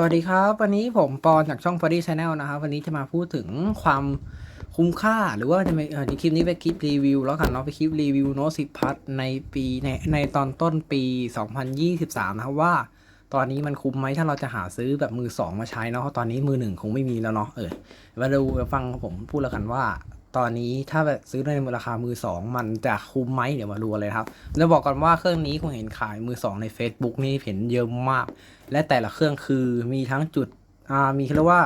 สวัสดีครับ วันนี้ผมปอนจากช่อง f o r d y Channel นะครับวันนี้จะมาพูดถึงความคุ้มค่าหรือว่าจะไปเออในคลิปนี้ไปคลิปรีวิวแล้วกันเนาะไปคลิปรีวิวโน้ตสิบพัทในปีในในตอนต้นปี 2023 นะครับว่า ตอนนี้มันคุ้มไหมถ้าเราจะหาซื้อแบบมือสองมาใช้เนาะเพราะตอนนี้มือหนึ่งคงไม่มีแล้วเนาะเออมาดูมาฟังผมพูดแล้วกันว่า ตอนนี้ถ้าแบบซื้อในราคามือสองมันจะคุ้มไหมเดี๋ยวมาดูเลยครับจะบอกก่อนว่าเครื่องนี้ผมเห็นขายมือสองใน Facebook นี่เห็นเยอะมาก และแต่ละเครื่องคือมีทั้งจุดอ่ามีเรียกว่า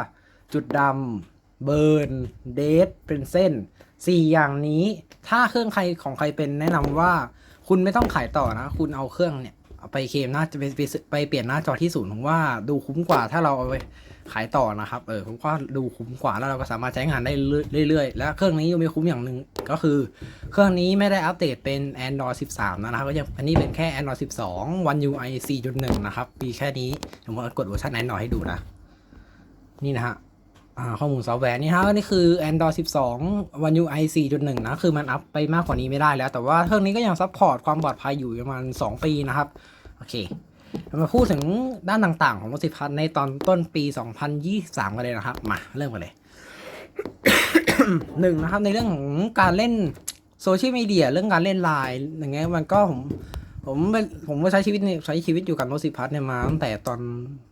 จุดดำเบิร์นเดทเป็นเส้นสี่อย่างนี้ ถ้าเครื่องใครของใครเป็นแนะนำว่า คุณไม่ต้องขายต่อนะ คุณเอาเครื่องเนี่ย ไปเคมหน้าจะไปไปไปเปลี่ยนหน้าจอที่ศูนย์ผมว่าดูคุ้มกว่าถ้าเราเอาไปขายต่อนะครับเออผมว่าดูคุ้มกว่าแล้วเราก็สามารถใช้งานได้เรื่อยๆ และเครื่องนี้ยังไม่คุ้มอย่างหนึ่งก็คือ เครื่องนี้ไม่ได้อัปเดตเป็น Android 13 นะครับก็ยังอันนี้เป็นแค่ Android 12 One UI 4.1 นะครับมีแค่นี้ผมกดเวอร์ชัน Android ให้ดูนะ นี่นะฮะ ข้อมูลซอฟต์แวร์นี่ฮะนี่คือ Android 12 One UI 4.1 นะ คือมันอัพไปมากกว่านี้ไม่ได้แล้ว แต่ว่าเครื่องนี้ก็ยังซัพพอร์ตความปลอดภัยอยู่ประมาณ 2 ปีนะครับ โอเคมาพูดถึงด้านต่างๆของมสิพัฒน์ในตอนต้นปี 2023 กันเลยนะครับ มาเริ่มกันเลยหนึ่งนะครับในเรื่องของการเล่นโซเชียลมีเดียเรื่องการเล่นไลน์อย่างเงี้ยมันก็ผมผมเป็นผมก็ใช้ชีวิตใช้ชีวิตอยู่กับโนสิพัฒน์เนี่ยมาตั้งแต่ตอน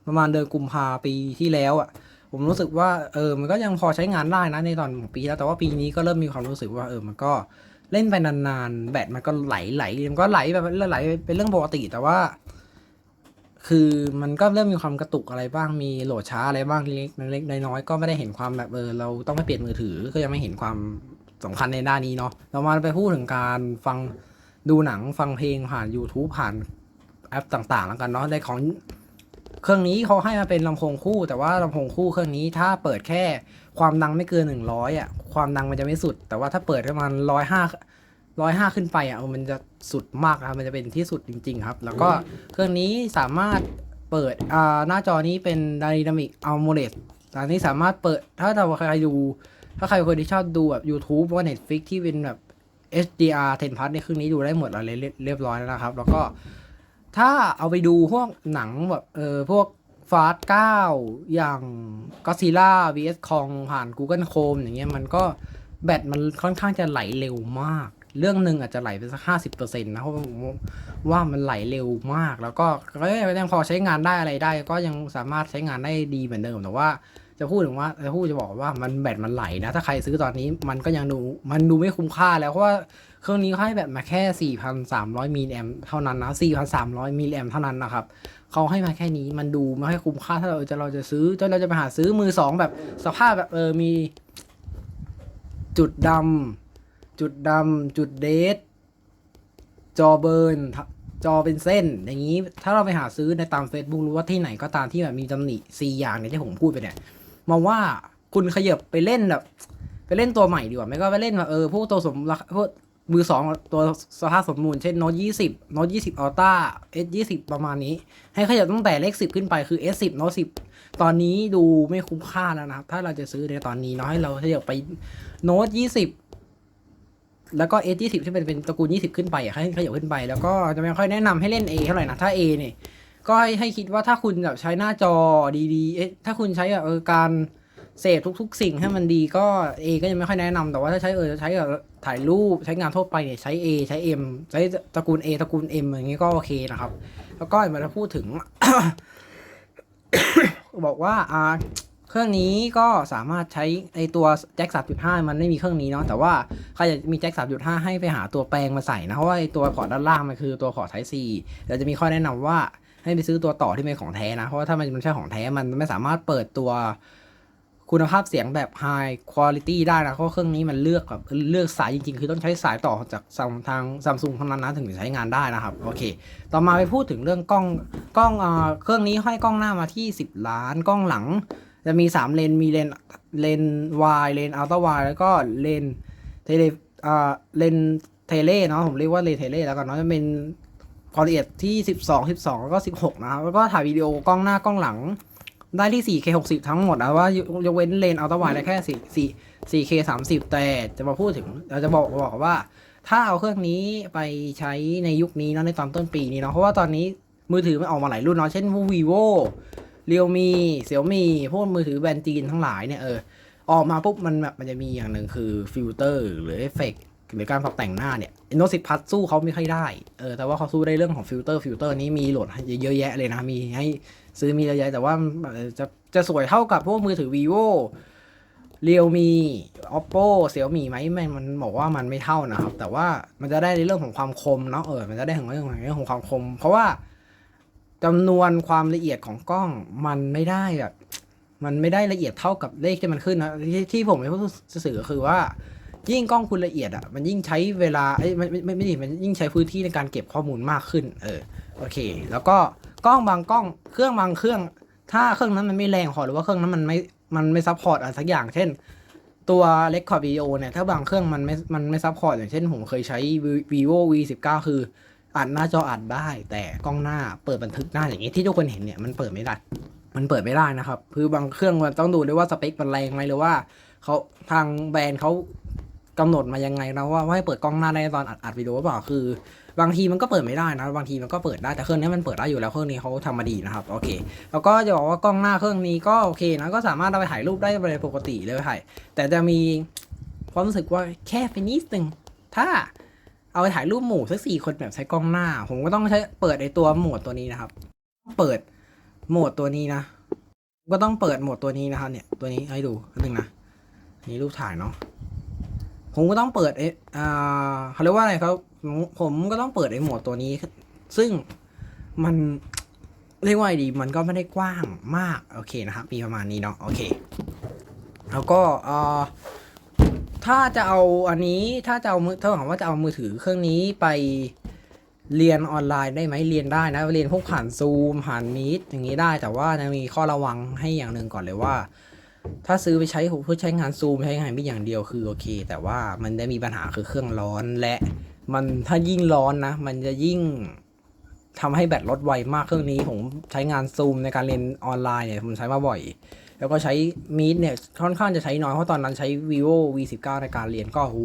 ประมาณเดือนกุมภาปีที่แล้วอะ ผมรู้สึกว่าเออมันก็ยังพอใช้งานได้นะในตอนของปีแล้วแต่ว่าปีนี้ก็เริ่มมีความรู้สึกว่าเออมันก็เล่นไปนานๆ แบตมันก็ไหลไหลมันก็ไหลแบบไหลเป็นเรื่องปกติแต่ว่า คือมันก็เริ่มมีความกระตุกอะไรบ้างมีโหลดช้าอะไรบ้างเล็กเล็กน้อยๆก็ไม่ได้เห็นความแบบเออเราต้องไปเปลี่ยนมือถือก็ยังไม่เห็นความสำคัญในด้านนี้เนาะเรามาไปพูดถึงการฟังดูหนังฟังเพลงผ่าน YouTube ผ่านแอปต่างๆ แล้วกันเนาะในของ เครื่องนี้เขาให้มาเป็นลำโพงคู่ แต่ว่าลำโพงคู่เครื่องนี้ถ้าเปิดแค่ความดังไม่เกินหนึ่งร้อยอะความดังมันจะไม่สุด แต่ว่าถ้าเปิดประมาณร้อยห้าร้อยห้าขึ้นไปอะมันจะสุดมากครับมันจะเป็นที่สุดจริง ๆ ครับ แล้วก็เครื่องนี้สามารถเปิดอ่าหน้าจอนี้เป็น Dynamic AMOLED ตอนนี้สามารถเปิดถ้าเราใครดูถ้าใครคนที่ชอบดูแบบ YouTube ว่า Netflix ที่เป็นแบบ HDR 10 plus ในเครื่องนี้ดูได้หมดแล้วเรียเรียบร้อยแล้วนะครับ แล้วก็ ถ้าเอาไปดูพวกหนังแบบเออพวกฟาสเก้าอย่างก็ซีล่า vs คองผ่าน Google Chrome อย่างเงี้ยมันก็แบตมันค่อนข้างจะไหลเร็วมาก เรื่องหนึ่งอาจจะไหลไปสักห้าสิบเปอร์เซ็นต์นะเพราะว่ามันไหลเร็วมาก แล้วก็ก็ยังพอใช้งานได้อะไรได้ ก็ยังสามารถใช้งานได้ดีเหมือนเดิมแต่ว่า จะพูดถึงว่าจะพูดจะบอกว่ามันแบตมันไหลนะ ถ้าใครซื้อตอนนี้มันก็ยังดูมันดูไม่คุ้มค่าแล้วเพราะว่าเครื่องนี้เขาให้แบตมาแค่ 4,300มิลลิแอมเท่านั้นนะ 4,300มิลลิแอมเท่านั้นนะครับเขาให้มาแค่นี้มันดูไม่ค่อยคุ้มค่าถ้าเราจะเราจะซื้อถ้าเราจะไปหาซื้อมือสองแบบสภาพแบบเออมี จุดดำจุดดำจุดเดทจอเบิร์นจอเป็นเส้น อย่างนี้ถ้าเราไปหาซื้อในตาม Facebook หรือว่าที่ไหนก็ตามที่แบบมีตำหนิสี่อย่างเนี่ยที่ผมพูดไปเนี่ย มาว่าคุณขยับไปเล่นแบบ ไปเล่นตัวใหม่ดีกว่า ไม่ก็ไปเล่นแบบเออพวกตัวสมราคาพวกมือสองตัวสภาพสมบูรณ์เช่นโน้ตยี่สิบโน้ตยี่สิบอัลต้าเอสยี่สิบประมาณนี้ ให้ขยับตั้งแต่เลขสิบขึ้นไปคือ S สิบโน้ตสิบตอนนี้ดูไม่คุ้มค่าแล้วนะครับ ถ้าเราจะซื้อในตอนนี้เนาะให้เราขยับไปโน้ตยี่สิบแล้วก็ S ยี่สิบที่เป็นเป็นตระกูลยี่สิบขึ้นไปอะให้ขยับขึ้นไป แล้วก็จะไม่ค่อยแนะนำให้เล่น A เท่าไหร่นะ ถ้า A เนี่ย ก็ให้ให้คิดว่าถ้าคุณแบบใช้หน้าจอดีๆเอ๊ะถ้าคุณใช้แบบเออการเสพทุก ๆ สิ่งให้มันดีก็ A ก็ยังไม่ค่อยแนะนำแต่ว่าถ้าใช้เออใช้แบบถ่ายรูปใช้งานทั่วไปเนี่ยใช้ A ใช้ M ใช้ตระกูล A ตระกูล M อย่างงี้ก็โอเคนะครับ แล้วก็มาพูดถึง บอกว่าอ่าเครื่องนี้ก็สามารถใช้ไอตัวแจ็ค 3.5 มันไม่มีเครื่องนี้เนาะแต่ว่าใครอยากมีแจ็ค 3.5 ให้ไปหาตัวแปลงมาใส่นะเพราะว่าไอตัวพอร์ตด้านล่างมันคือตัวพอร์ต Type C เราจะมีข้อแนะนำว่า ให้ไปซื้อตัวต่อที่เป็นของแท้นะ เพราะว่าถ้ามันไม่ใช่ของแท้มันไม่สามารถเปิดตัวคุณภาพเสียงแบบ High Quality ได้นะ เพราะเครื่องนี้มันเลือกแบบเลือกสายจริงๆ คือต้องใช้สายต่อจากทางซัมซุงเท่านั้นนะถึงจะใช้งานได้นะครับ โอเค ต่อมาไปพูดถึงเรื่องกล้องกล้องเอ่อเครื่องนี้ห้อยกล้องหน้ามาที่ 10 ล้าน กล้องหลัง จะมี 3 เลน มีเลนเลนวายเลนอัลตร้าวายแล้วก็เลนเทเลอ่าเลนเทเลเนาะผมเรียกว่าเลนเทเลแล้วกันเนาะจะเป็น ความละเอียดที่ 12 12 แล้วก็ 16 นะครับ แล้วก็ถ่ายวิดีโอกล้องหน้ากล้องหลัง ได้ที่ 4K 60 ทั้งหมดนะว่ายกเว้นเลนอัลตร้าไวได้แค่4 4K 30 แต่จะมาพูดถึงเราจะบอกบอกว่า ถ้าเอาเครื่องนี้ไปใช้ในยุคนี้เนาะในตอนต้นปีนี้เนาะเพราะว่าตอนนี้มือถือมันออกมาหลายรุ่นเนาะเช่นพวก vivo เรียวมีเสี่ยวมีพวกมือถือแบรนด์จีนทั้งหลายเนี่ยเออออกมาปุ๊บมันแบบมันจะมีอย่างหนึ่งคือฟิลเตอร์หรือเอฟเฟก หรือการปรับแต่งหน้าเนี่ยโนสิพัทสู้เขาไม่ค่อยได้เออแต่ว่าเขาสู้ได้เรื่องของฟิลเตอร์ฟิลเตอร์นี้มีโหลดเยอะแยะเลยนะ มีให้ซื้อมีเยอะแยะแต่ว่าจะจะสวยเท่ากับพวกมือถือ vivo เรียวมี oppo เสี่ยวมีไหมมันมันบอกว่ามันไม่เท่านะครับ แต่ว่ามันจะได้ในเรื่องของความคมเนาะเออมันจะได้ถึงเรื่องของเรื่องของความคม เพราะว่าจำนวนความละเอียดของกล้องมันไม่ได้แบบมันไม่ได้ละเอียดเท่ากับเลขที่มันขึ้นนะที่ที่ผมไม่พูดสื่อคือว่า ยิ่งกล้องคุณละเอียดอะมันยิ่งใช้เวลาเอ้ไม่ไม่ไม่ไม่ดิมันยิ่งใช้พื้นที่ในการเก็บข้อมูลมากขึ้น เออโอเค แล้วก็กล้องบางกล้องเครื่องบางเครื่อง ถ้าเครื่องนั้นมันไม่แรงพอหรือว่าเครื่องนั้นมันไม่มันไม่ซัพพอร์ตอะไรสักอย่าง เช่น ตัวเ e คคอร์ดวิดีโอเนี่ยถ้าบางเครื่องมันไม่มันไม่ซัพพอร์ตอย่างเช่น ผมเคยใช้ vivo v 1 9คืออัดหน้าจออัดได้ แต่กล้องหน้าเปิดบันทึกหน้าอย่างนี้ที่ทุกคนเห็นเนี่ยมันเปิดไม่ได้มันเปิดไม่ได้นะครับ คือบางเครื่องมันต้องดูด้วยว่าสเปคมันแรงไหมหรือว่าเขาทางแบรนด์เขา กำหนดมายังไงนะว่าว่าให้เปิดกล้องหน้าได้ตอนอัดอัดวิดีโอหรือเปล่าคือบางทีมันก็เปิดไม่ได้นะ บางทีมันก็เปิดได้แต่เครื่องนี้มันเปิดได้อยู่แล้วเครื่องนี้เขาทำมาดีนะครับโอเค แล้วก็จะบอกว่ากล้องหน้าเครื่องนี้ก็โอเคนะก็สามารถเอาไปถ่ายรูปได้เป็นปกติเลยถ่ายแต่จะมีความรู้สึกว่าแค่ไปนิดนึงถ้าเอาไปถ่ายรูปหมู่สักสี่คนแบบใช้กล้องหน้า ผมก็ต้องใช้เปิดไอตัวโหมดตัวนี้นะครับ เปิดโหมดตัวนี้นะก็ต้องเปิดโหมดตัวนี้นะครับเนี่ยตัวนี้ให้ดูนิดนึงนะนี่รูปถ่ายเนาะ ผมก็ต้องเปิดเออ่าเขาเรียกว่าอะไรครับ ผมก็ต้องเปิดไอโหมดตัวนี้ ซึ่งมันเรียกว่าไงดี มันก็ไม่ได้กว้างมาก โอเคนะครับ มีประมาณนี้เนาะ โอเค แล้วก็เอ่อถ้าจะเอาอันนี้ ถ้าจะเอามือถ้าถามว่าจะเอามือถือเครื่องนี้ไปเรียนออนไลน์ได้ไหมเรียนได้นะ เรียนพวกผ่านซูมผ่านมีดอย่างนี้ได้ แต่ว่าจะมีข้อระวังให้อย่างหนึ่งก่อนเลยว่า ถ้าซื้อไปใช้เพื่อใช้งานซูมใช้งานไมีดอย่างเดียวคือโอเค แต่ว่ามันได้มีปัญหาคือเครื่องร้อนและ มันถ้ายิ่งร้อนนะ มันจะยิ่งทำให้แบตลดไวมากเครื่องนี้ผมใช้งานซูมในการเรียนออนไลน์เนี่ยผมใช้มาบ่อย แล้วก็ใช้มีดเนี่ยค่อนข้างจะใช้น้อยเพราะตอนนั้นใช้ vivo v 1 9ในการเรียนก็โห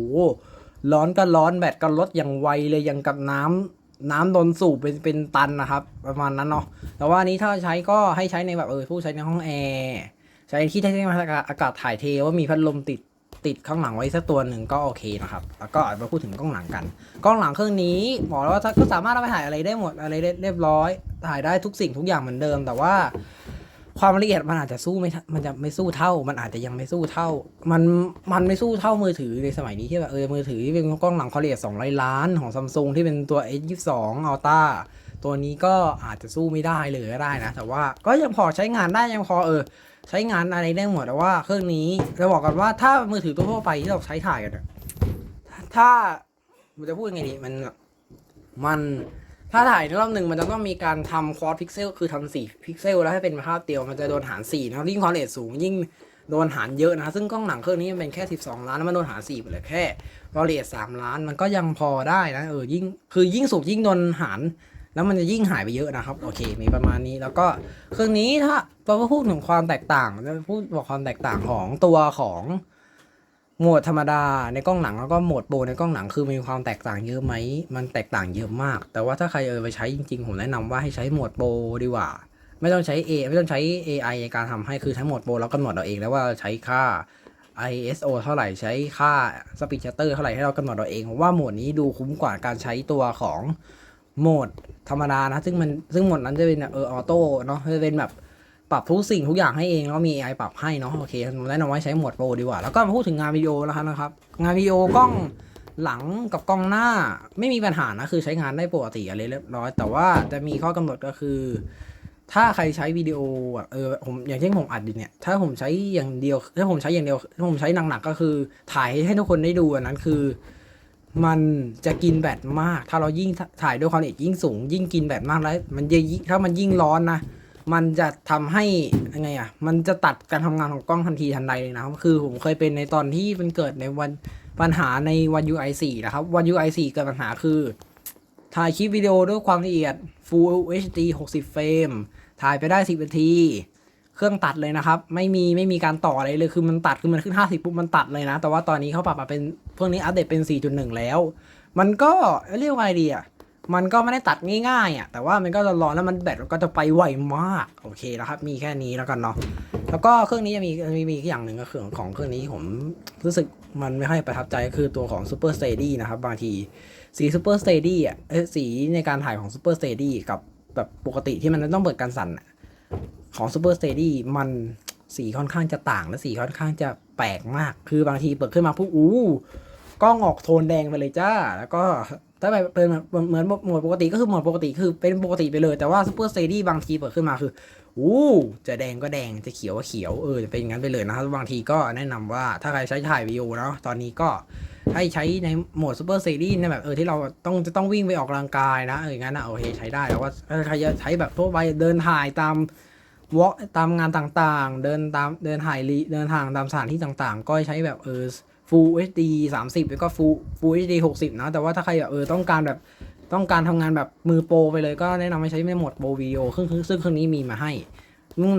ร้อนก็ร้อนแบตก็ลดอย่างไวเลยอย่างกับน้ำน้ำโดนสูบเป็นเป็นตันนะครับ ประมาณนั้นเนาะแต่ว่านี้ถ้าใช้ก็ให้ใช้ในแบบเออผู้ใช้ในห้องแอร์ ใช้ที่ที่อากาศอากาศถ่ายเทว่ามีพัดลมติดติดข้างหลังไว้สักตัวหนึ่งก็โอเคนะครับ แล้วก็มาพูดถึงกล้องหลังกัน กล้องหลังเครื่องนี้บอกแล้วว่าก็สามารถเอาไปถ่ายอะไรได้หมดอะไรเรียบร้อย ถ่ายได้ทุกสิ่งทุกอย่างเหมือนเดิม แต่ว่าความละเอียดมันอาจจะสู้ไม่ มันจะไม่สู้เท่า มันอาจจะยังไม่สู้เท่า มัน มันไม่สู้เท่ามือถือในสมัยนี้ที่แบบเออ มือถือที่เป็นกล้องหลังความละเอียด200 ล้านของซัมซุงที่เป็นตัว S22 Ultra ตัวนี้ก็อาจจะสู้ไม่ได้เลยก็ได้นะ แต่ว่าก็ยังพอใช้งานได้ยังพอเออ ใช้งานอะไรได้หมดแต่ว่าเครื่องนี้จะบอกกันว่าถ้ามือถือตัวทั่วไปที่เราใช้ถ่ายกันถ้ามันจะพูดยังไงดีมันมันถ้าถ่ายในรอบหนึ่งมันจะต้องมีการทำควอดพิกเซลคือทำสี่พิกเซลแล้วให้เป็นภาพเดียวมันจะโดนหารสี่นะยิ่งความละเอียดสูงยิ่งโดนหารเยอะนะ ซึ่งกล้องหนังเครื่องนี้มันเป็นแค่ 12 ล้านแล้วมันโดนหารสี่ไปเลยแค่ความละเอียด3ล้านมันก็ยังพอได้นะเออยิ่งคือยิ่งสูงยิ่งโดนหาร แล้วมันจะยิ่งหายไปเยอะนะครับ โอเค มีประมาณนี้แล้วก็เครื่องนี้ถ้าเราพูดถึงความแตกต่างจะพูดบอกความแตกต่างของตัวของโหมดธรรมดาในกล้องหนังแล้วก็โหมดโปรในกล้องหนังคือมีความแตกต่างเยอะไหมมันแตกต่างเยอะมาก แต่ว่าถ้าใครเออไปใช้จริงๆ ผมแนะนำว่าให้ใช้โหมดโปรดีกว่า ไม่ต้องใช้ A ไม่ต้องใช้ AI ในการทำให้คือใช้โหมดโปรแล้วกำหนดเอาเองแล้วว่าใช้ค่า ISO เท่าไหร่ใช้ค่า Speed Shutter เท่าไหร่ให้เรากำหนดเอาเองผมว่าโหมดนี้ดูคุ้มกว่าการใช้ตัวของ โหมดธรรมดานะ ซึ่งมันซึ่งโหมดนั้นจะเป็นเออออโต้เนาะจะเป็นแบบปรับทุกสิ่งทุกอย่างให้เองแล้วมี AI ปรับให้เนาะโอเคผมแนะนำว่าใช้โหมดโปรดีกว่า แล้วก็มาพูดถึงงานวิดีโอแล้วนะครับ งานวิดีโอกล้องหลังกับกล้องหน้าไม่มีปัญหานะคือใช้งานได้ปกติอะไรเรียบร้อย แต่ว่าจะมีข้อกำหนดก็คือ ถ้าใครใช้วิดีโอเออผมอย่างเช่นผมอัดเนี่ย ถ้าผมใช้อย่างเดียวถ้าผมใช้อย่างเดียวถ้าผมใช้หนักๆก็คือ ถ่ายให้ทุกคนได้ดูอันนั้นคือ มันจะกินแบตมาก ถ้าเรายิ่งถ่ายด้วยความละเอียดยิ่งสูง ยิ่งกินแบตมากแล้ว มันจะยิ่งถ้ามันยิ่งร้อนนะมันจะทำให้ยังไงอะ มันจะตัดการทำงานของกล้องทันทีทันใดเลยนะครับ คือผมเคยเป็นในตอนที่มันเกิดในวันปัญหาในวัน UI 4นะครับ วัน UI 4เกิดปัญหาคือ ถ่ายคลิปวิดีโอด้วยความละเอียด Full HD 60 เฟรม ถ่ายไปได้ 10 นาที เครื่องตัดเลยนะครับ ไม่มีไม่มีการต่ออะไรเลยคือมันตัดคือมันขึ้น 50ปุ๊บมันตัดเลยนะ แต่ว่าตอนนี้เขาปรับมาเป็นพวกนี้อัปเดตเป็น 4.1 แล้ว มันก็เรียกว่าไงดีอะมันก็ไม่ได้ตัดง่ายๆอะแต่ว่ามันก็จะร้อนแล้วมันแบตก็จะไปไวมากโอเคนะครับ มีแค่นี้แล้วกันเนาะแล้วก็เครื่องนี้จะมีมีมีอีกอย่างหนึ่งก็คือของเครื่องนี้ผมรู้สึกมันไม่ค่อยประทับใจก็คือตัวของ Super Steady นะครับ บางทีสี Super Steady อะสีในการถ่ายของ Super Steady กับแบบปกติที่มันต้องเปิดการสั่นอะ ของซูเปอร์สเตดี้มันสีค่อนข้างจะต่างและสีค่อนข้างจะแปลกมาก คือบางทีเปิดขึ้นมาปุ๊บอู้กล้องออกโทนแดงไปเลยจ้า แล้วก็ถ้าแบบเป็นเหมือนหมือนโหมดปกติก็คือโหมดปกติคือเป็นปกติไปเลย แต่ว่าซูเปอร์สเตดี้บางทีเปิดขึ้นมาคือ อู้จะแดงก็แดงจะเขียวก็เขียวเออจะเป็นอย่างนั้นไปเลยนะครับบางทีก็แนะนำว่าถ้าใครใช้ถ่ายวิดีโอเนาะตอนนี้ก็ให้ใช้ในโหมดซูเปอร์ซีรีส์ในแบบเออที่เราต้องจะต้องวิ่งไปออกกำลังกายนะเอออย่างนั้นนะโอเคใช้ได้แต่ว่าถ้าใครจะใช้แบบทั่วไปเดินถ่ายตามวอล์ตามงานต่างๆ เดินตามเดินถ่ายรีเดินทางตามสถานที่ต่างๆ ก็ใช้แบบเออ Full HD 30 แล้วก็ Full Full HD 60 นะ แต่ว่าถ้าใครแบบเออต้องการแบบ ต้องการทำงานแบบมือโปรไปเลยก็แนะนำให้ใช้ในโหมดโปรวิดีโอซึ่งซึ่งเครื่องนี้มีมาให้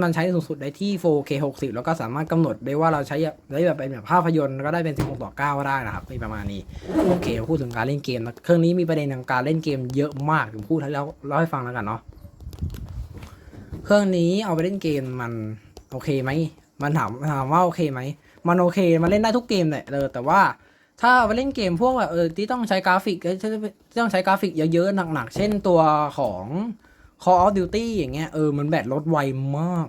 มันใช้สูงสุดได้ที่ 4K 60 แล้วก็สามารถกำหนดได้ว่าเราใช้ได้แบบเป็นแบบภาพยนตร์ก็ได้เป็น 16ต่อ9ก็ได้นะครับมีประมาณนี้โอเคพูดถึงการเล่นเกม เครื่องนี้มีประเด็นทางการเล่นเกมเยอะมากผมพูดให้เราเล่าให้ฟังแล้วกันเนาะเครื่องนี้เอาไปเล่นเกมมันโอเคไหมมันถามถามว่าโอเคไหมมันโอเคมันเล่นได้ทุกเกมแหละเออแต่ว่า ถ้าไปเล่นเกมพวกแบบเออที่ต้องใช้กราฟิกที่ต้องใช้กราฟิกเยอะๆหนักๆ เช่นตัวของ Call of Duty อย่างเงี้ยเออมันแบตลดไวมาก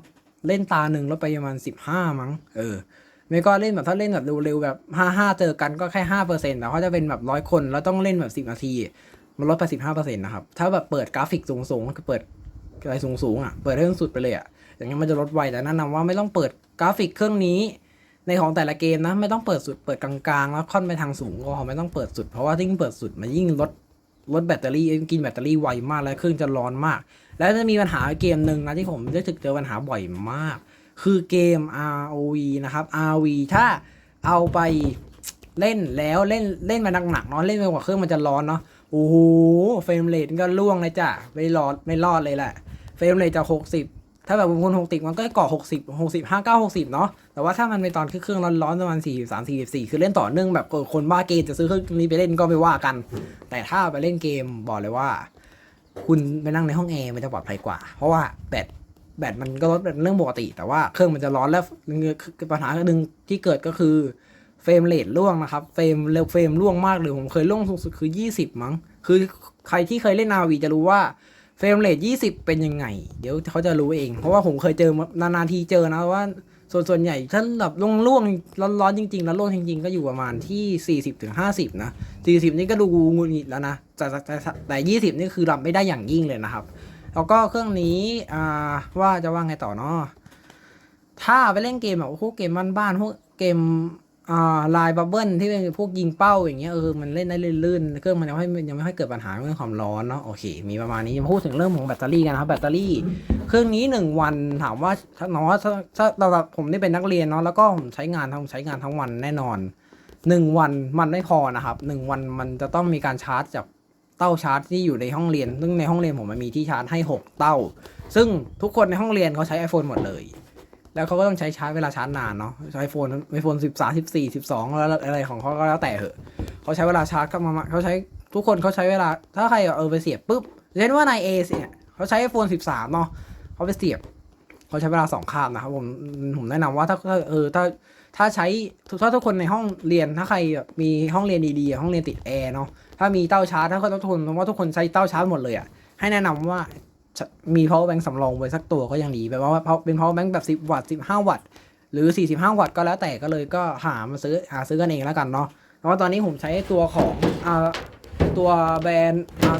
เล่นตาหนึ่งล้วไปประมาณสิบห้ามั้งเออไม่ก็เล่นแบบถ้าเล่นแบบเร็วๆแบบห้าห้าเจอกันก็แค่ห้าเปอร์เซ็นต์แต่เขาจะเป็นแบบร้อยคนแล้วต้องเล่นแบบสิบนาที มันลดไปสิบห้าเปอร์เซ็นต์นะครับ ถ้าแบบเปิดกราฟิกสูงๆก็เปิดอะไรสูงๆอะเปิดให้สุดไปเลยอะอย่างเงี้ยมันจะลดไวแต่แนะนำว่าไม่ต้องเปิดกราฟิกเครื่องนี้ ในของแต่ละเกมนะไม่ต้องเปิดสุดเปิดกลางๆ แล้วค่อนไปทางสูงก็ไม่ต้องเปิดสุดเพราะว่ายิ่งเปิดสุดมันยิ่งลดลดแบตเตอรี่กินแบตเตอรี่ไวมากแล้วเครื่องจะร้อนมาก แล้วจะมีปัญหาเกมหนึ่งนะที่ผมได้ถึกเจอปัญหาบ่อยมาก คือเกม ROV นะครับ RV ถ้าเอาไปเล่นแล้วเล่นเล่นมาหนักๆเนาะเล่นไปกว่าเครื่องมันจะร้อนเนาะโอ้โหเฟรมเรทก็ล่วงเลยจ้ะไม่รอดไม่รอดเลยแหละเฟรมเรทจะหกสิบถ้าแบบคุณหกสิบมันก็เกาะหกสิบหกสิบห้าเก้าหกสิบเนาะ แต่ว่าถ้ามันไปตอนเครื่องร้อนๆประมาณสี่สามสี่สี่คือเล่นต่อเนื่องแบบคนบ้าเกมจะซื้อเครื่องนี้ไปเล่นก็ไม่ว่ากัน แต่ถ้าไปเล่นเกมบอกเลยว่า คุณไปนั่งในห้องแอร์มันจะปลอดภัยกว่า เพราะว่าแบตแบตมันก็ลดเป็นเรื่องปกติ แต่ว่าเครื่องมันจะร้อนแล้วปัญหาหนึ่งที่เกิดก็คือเฟรมเรทร่วงนะครับเฟรมเร็วเฟรมร่วงมากเลยผมเคยร่วงสูงสุดคือ 20 มั้ง คือใครที่เคยเล่นนาวีจะรู้ว่าเฟรมเรท20 เป็นยังไง เดี๋ยวเขาจะรู้เอง เพราะว่าผมเคยเจอนานๆทีเจอนะว่า ส่วนส่วนใหญ่ถ้าแบบร่วงร่วงร้อนๆจริงๆ แล้วร่วงจริง ๆ ก็อยู่ประมาณที่ 40ถึง50 นะ 40 นี่ก็ดูงุนงิดแล้วนะแต่แต่แต่20 นี่คือรับไม่ได้อย่างยิ่งเลยนะครับ แล้วก็เครื่องนี้อ่าว่าจะว่าไงต่อเนาะถ้าไปเล่นเกมแบบพวกเกมบ้านๆพวกเกม อ่าลายบับเบิ้ลที่เป็นพวกยิงเป้าอย่างเงี้ยเออมันเล่นได้ลื่นๆเครื่องมันยังไม่ยังไม่ค่อยเกิดปัญหาเรื่องความร้อนเนาะโอเค มีประมาณนี้พูดถึงเรื่องของแบตเตอรี่กันนะครับแบตเตอรี่ เครื่องนี้หนึ่งวันถามว่าถ้าน้อยถ้าเราผมนี่เป็นนักเรียนเนาะแล้วก็ผมใช้งานทั้งใช้งานทั้งวันแน่นอนหนึ่งวันมันไม่พอนะครับหนึ่งวันมันจะต้องมีการชาร์จจากเต้าชาร์จที่อยู่ในห้องเรียน ซึ่งในห้องเรียนผมมันมีที่ชาร์จให้หกเต้า ซึ่งทุกคนในห้องเรียนเขาใช้ iPhone หมดเลย แล้วเขาก็ต้องใช้ชาร์จเวลาชาร์จนานเนาะใช้ไอโฟนไอโฟนสิบสามสิบสี่สิบสองแล้วอะไรของเขาก็แล้วแต่เหอะเขาใช้เวลาชาร์จก็มาเขาใช้ทุกคนเขาใช้เวลา ถ้าใครเออไปเสียบปุ๊บเช่นว่านายเอเนี่ยเขาใช้ไอโฟนสิบสามเนาะเขาไปเสียบเขาใช้เวลาสองคาบนะครับผมผมแนะนำว่าถ้าเออถ้าถ้าใช้ถ้าทุกคนในห้องเรียนถ้าใครแบบมีห้องเรียนดีๆห้องเรียนติดแอร์เนาะถ้ามีเต้าชาร์จถ้าทุกคนว่าทุกคนใช้เต้าชาร์จหมดเลยอะให้แนะนำว่า มี power bank สำรองไว้สักตัวก็ยังดีแบบว่าเป็น power bank แบบ 10 วัตต์ 15 วัตต์ หรือ 45 วัตต์ก็แล้วแต่ก็เลยก็หามาซื้อหาซื้อกันเองแล้วกันเนาะแต่ว่าตอนนี้ผมใช้ตัวของอ่าตัวแบรนด์อ่า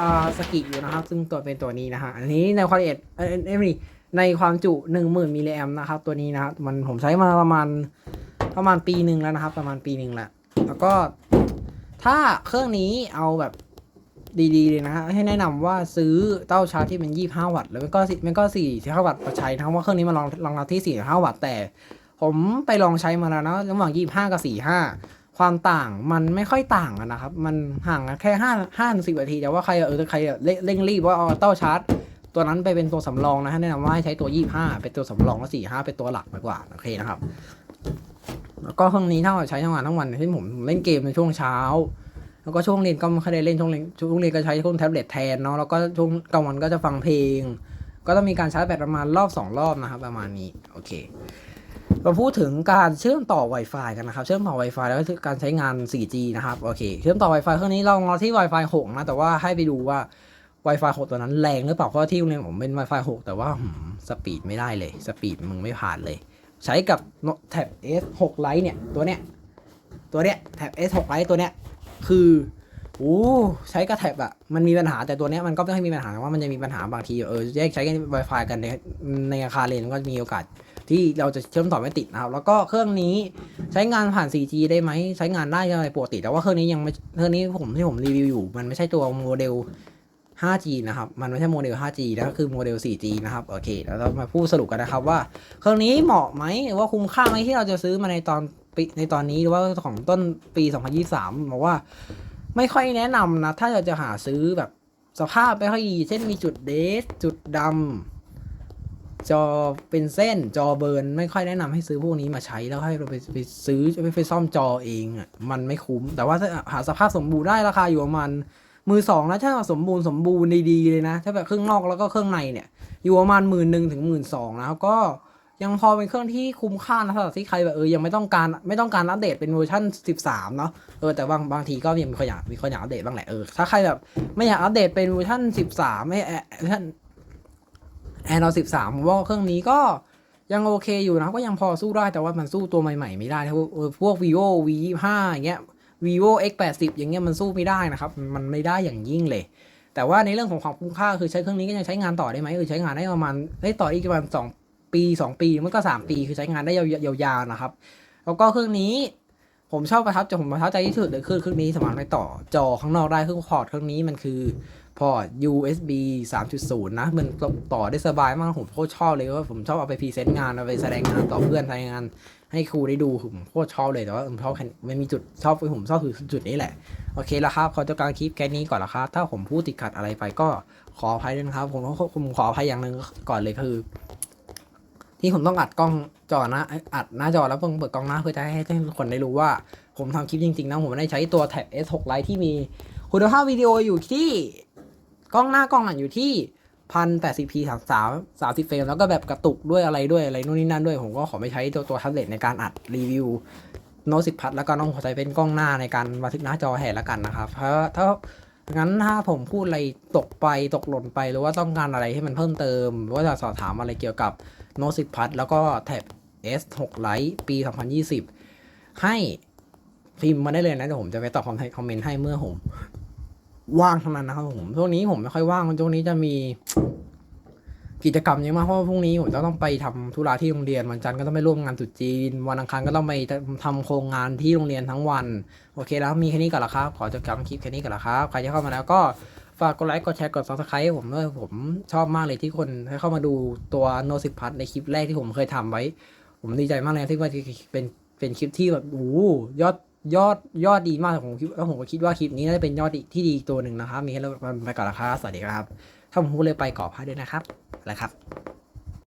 อ่าสกิอยู่นะครับ ซึ่งตัวเป็นตัวนี้นะฮะอันนี้ในความละเอียดเอ้ยในความจุ 10,000มิลลิแอมนะครับ ตัวนี้นะครับมันผมใช้มาประมาณประมาณปีหนึ่งแล้วนะครับ ประมาณปีหนึ่งแหละแล้วก็ถ้าเครื่องนี้เอาแบบ ดีๆเลยนะฮะให้แนะนำว่าซื้อเต้าชาร์จที่เป็น 25 วัตต์แล้วก็สิมันก็4 5วัตต์มาใช้นะครับว่าเครื่องนี้มันรองรองรับที่ 4 5 วัตต์แต่ ผมไปลองใช้มาแล้วนะระหว่าง 25 กับ 45 ความต่างมันไม่ค่อยต่างกันนะครับ มันห่างกันแค่5 5ถึง10นาทีแต่ว่าใครเออใครเร่งรีบว่าเอาเต้าชาร์จตัวนั้นไปเป็นตัวสำรองนะฮะแนะนำว่าให้ใช้ตัว 25 เป็นตัวสำรองแล้ว45 เป็นตัวหลักมากกว่าโอเคนะครับแล้วก็เครื่องนี้ถ้าเราใช้ทั้งวันทั้งวันเช่นผมเล่นเกมในช่วงเช้า แล้วก็ช่วงเรียนก็ไม่ค่อยได้เล่นช่วงเรียนช่วงเรียนก็ใช้พวกแท็บเล็ตแทนเนาะแล้วก็ช่วงกลางวันก็จะฟังเพลง ก็ต้องมีการชาร์จแบตประมาณรอบสองรอบนะครับ ประมาณนี้โอเคเราพูดถึงการเชื่อมต่อ Wi-Fi กันนะครับ เชื่อมต่อ Wi-Fi แล้วก็การใช้งาน 4G นะครับ โอเค เชื่อมต่อ Wi-Fi เครื่องนี้ลองรอที่ Wi-Fi 6 นะ แต่ว่าให้ไปดูว่า Wi-Fi 6 ตัวนั้นแรงหรือเปล่า เพราะที่โรงเรียนผมเป็น Wi-Fi 6 แต่ว่าสปีดไม่ได้เลย สปีดมึงไม่ผ่านเลย ใช้กับแท็บ S6 Lite เนี่ย ตัวเนี้ย ตัวเนี้ย แท็บ S6 Lite ตัวเนี้ย คือโอ้ใช้กระแท็บอะมันมีปัญหาแต่ตัวเนี้ยมันก็ไม่ค่อยมีปัญหาว่ามันจะมีปัญหาบางทีเออแยกใช้กัน Wi-Fi กันในในอาคารเรียนก็มีโอกาส ที่เราจะเชื่อมต่อไม่ติดนะครับ แล้วก็เครื่องนี้ใช้งานผ่าน 4G ได้ไหมใช้งานได้อะไรปกติ แต่ว่าเครื่องนี้ยังไม่เครื่องนี้ผมที่ผมรีวิวอยู่ มันไม่ใช่ตัวโมเดล 5G นะครับ มันไม่ใช่โมเดล 5G นะก็คือโมเดล 4G นะครับ โอเค แล้วเรามาพูดสรุปกันนะครับว่า เครื่องนี้เหมาะไหมหรือว่าคุ้มค่าไหมที่เราจะซื้อมาในตอนปีในตอนนี้หรือว่าของต้นปี 2023บอกว่า ไม่ค่อยแนะนำนะ ถ้าเราจะหาซื้อแบบสภาพไม่ค่อยดี เช่นมีจุดเดสจุดดำจอเป็นเส้นจอเบิร์นไม่ค่อยแนะนำให้ซื้อพวกนี้มาใช้แล้วให้เราไปไปซื้อไปไปซ่อมจอเองอะมันไม่คุ้ม แต่ว่าถ้าหาสภาพสมบูรณ์ได้ราคาอยู่ประมาณ มือสองนะถ้าสมบูรณ์สมบูรณ์ดีๆเลยนะ ถ้าแบบเครื่องนอกแล้วก็เครื่องในเนี่ย อยู่ประมาณหมื่นหนึ่งถึงหมื่นสองนะครับก็ยังพอเป็นเครื่องที่คุ้มค่านะสำหรับที่ใครแบบเออยังไม่ต้องการไม่ต้องการอัปเดตเป็นเวอร์ชัน13 เนาะเออแต่บางบางทีก็ยังมีคนอยากมีคนอยากอัปเดตบ้างแหละเออถ้าใครแบบไม่อยากอัปเดตเป็นเวอร์ชัน13 ไม่แอร์ชันแอนดรอย13ผมว่าเครื่องนี้ก็ยังโอเคอยู่นะก็ยังพอสู้ได้แต่ว่ามันสู้ตัวใหม่ๆไม่ได้พวกเออพวก vivo v 5อย่างเงี้ย vivo x 8 0อย่างเงี้ยมันสู้ไม่ได้นะครับ มันไม่ได้อย่างยิ่งเลย แต่ว่าในเรื่องของความคุ้มค่าคือใช้เครื่องนี้ก็ยังใช้งานต่อได้ไหมคือใช้งานได้ประมาณได้ต่ออีกประมาณสองปีสองปีมันก็สามปีคือใช้งานได้ยาวๆนะครับ แล้วก็เครื่องนี้ผมชอบประทับใจผมประทับใจที่สุดเลยคือเครื่องนี้สามารถไปต่อจอข้างนอกได้เครื่องพอร์ตเครื่องนี้มันคือ พอร์ต USB 3.0 นะ มันต่อได้สบายมาก ผมโคตรชอบเลยว่าผมชอบเอาไปพรีเซนต์งาน เอาไปแสดงงานต่อเพื่อนแสดงงาน ให้ครูได้ดู ผมโคตรชอบเลยแต่ว่าผมชอบมันมีจุดชอบผมชอบคือจุดนี้แหละ โอเคแล้วครับ ขอจบการคลิปแค่นี้ก่อนละครับ ถ้าผมพูดติดขัดอะไรไปก็ขออภัยด้วยนะครับ ผมผมขออภัยอย่างหนึ่งก่อนเลยคือ ที่ผมต้องอัดกล้องจอน้าอัดหน้าจอแล้วเพิ่งเปิดกล้องหน้าเพื่อจะให้ทุกคนได้รู้ว่า ผมทำคลิปจริงๆนะผมไม่ได้ใช้ตัวแท็บ S6 Lite ที่มีคุณภาพวิดีโออยู่ที่ กล้องหน้ากล้องอะอยู่ที่พันแปดสิบพีสามสามสามสิบเฟรมแล้วก็แบบกระตุกด้วยอะไรด้วยอะไรนู่นนี่นั่นด้วย ผมก็ขอไม่ใช้ตัวตัวแท็บเล็ตในการอัดรีวิวโน้ตสิบพัทแล้วก็น้องขอใช้เป็นกล้องหน้าในการบันทึกหน้าจอแทนละกันนะครับเพราะถ้างั้นถ้าผมพูดอะไรตกไปตกหล่นไปหรือว่าต้องการอะไรให้มันเพิ่มเติม หรือว่าจะสอบถามอะไรเกี่ยวกับโน้ตสิบพัทแล้วก็แท็บ S6 Lite ปี 2020 ให้พิมพ์มาได้เลยนะเดี๋ยวผมจะไปตอบคอมเมนต์ให้เมื่อผม ว่างเท่านั้นนะครับผมช่วงนี้ผมไม่ค่อยว่างช่วงนี้จะมีกิจกรรมเยอะมากเพราะว่าพรุ่งนี้ผมจะต้องไปทำธุระที่โรงเรียนวันจันทร์ก็ต้องไปร่วมงานตรุษจีน วันอังคารก็ต้องไปทำโครงงานที่โรงเรียนทั้งวัน โอเคแล้วมีแค่นี้ก่อนละครับ ขอจบการคลิปแค่นี้ก่อนละครับใครจะเข้ามาแล้วก็ฝากกดไลค์กดแชร์กด subscribe ให้ผมด้วยผมชอบมากเลยที่คนให้เข้ามาดูตัวโนสิพัทในคลิปแรกที่ผมเคยทำไว้ ผมดีใจมากเลยที่ว่าเป็นเป็นคลิปที่แบบโอ้ยอด ยอดยอดดีมากผมคิดแล้วผมก็คิดว่าคลิปนี้น่าจะเป็นยอดที่ดีตัวหนึ่งนะครับ มีให้เราไปก่อนละครับสวัสดีครับ ถ้าผมพูดเลยไปก่อพาด้วยนะครับอะไรครับ